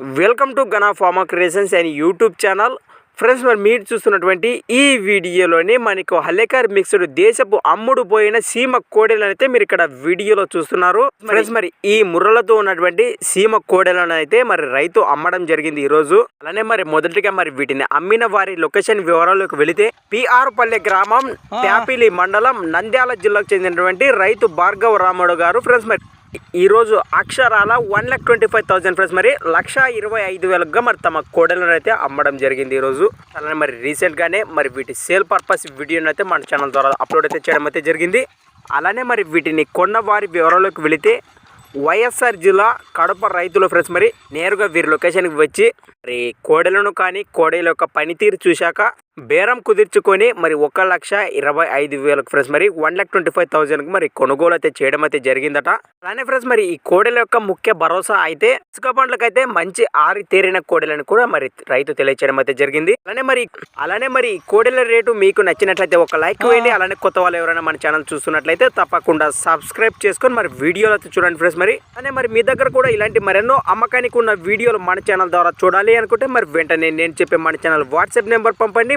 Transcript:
Welcome to Gana farmer creations and youtube channel. Friends మరి మీరు చూస్తున్నటువంటి ఈ వీడియోలోని మనకు హలేకర్ మిక్స్డ్ దేశపు అమ్ముడు పోయిన సీమ కోడెలను అయితే మీరు ఇక్కడ వీడియోలో చూస్తున్నారు. ఫ్రెండ్స్ మరి ఈ ముర్రలతో ఉన్నటువంటి సీమ కోడెలను అయితే మరి రైతు అమ్మడం జరిగింది ఈ రోజు అలానే మరి మొదటిగా మరి వీటిని అమ్మిన వారి లొకేషన్ వివరాలకు వెళితే పిఆర్ పల్లె గ్రామం ట్యాపిలి మండలం నంద్యాల జిల్లాకు చెందినటువంటి రైతు భార్గవ రాముడు గారు. ఫ్రెండ్స్ మరి ఈరోజు అక్షరాల one lakh twenty five thousand friends మరి లక్ష ఇరవై ఐదు వేలకుగా మరి తమ కోడలను అయితే అమ్మడం జరిగింది ఈరోజు. అలానే మరి రీసెంట్గానే మరి వీటి సేల్ పర్పస్ వీడియోని అయితే మన ఛానల్ ద్వారా అప్లోడ్ అయితే చేయడం అయితే జరిగింది. అలానే మరి వీటిని కొన్న వారి వివరాలకు వెళితే వైఎస్ఆర్ జిల్లా కడప రైతులు ఫ్రెండ్స్ మరి నేరుగా వీరి లొకేషన్కి వచ్చి మరి కోడెలను కానీ కోడెల యొక్క పనితీరు చూశాక బేరం కుదుర్చుకొని మరి ఒక లక్ష ఇరవై ఐదు వేలకు ఫ్రెండ్స్ మరి వన్ లాక్ ట్వంటీ ఫైవ్ థౌసండ్కి మరి కొనుగోలు అయితే చేయడం అయితే జరిగిందట. అలానే ఫ్రెండ్స్ మరి ఈ కోడెల యొక్క ముఖ్య భరోసా అయితే ఇసుక పండ్లకు అయితే మంచి ఆరి తేరిన కోడెలను కూడా మరి రైతు తెలియచేయడం అయితే జరిగింది. అలానే మరి అలానే మరి ఈ కోడెల రేటు మీకు నచ్చినట్లయితే ఒక లైక్ వేయండి. అలానే కొత్త వాళ్ళు ఎవరైనా మన ఛానల్ చూస్తున్నట్లయితే తప్పకుండా సబ్స్క్రైబ్ చేసుకొని మరి వీడియోలు అయితే చూడండి ఫ్రెండ్స్ మరి. అలానే మరి మీ దగ్గర కూడా ఇలాంటి మరెన్నో అమ్మకానికి ఉన్న వీడియోలు మన ఛానల్ ద్వారా చూడాలి అనుకుంటే మరి వెంటనే నేను చెప్పే మన ఛానల్ వాట్సాప్ నెంబర్ పంపండి.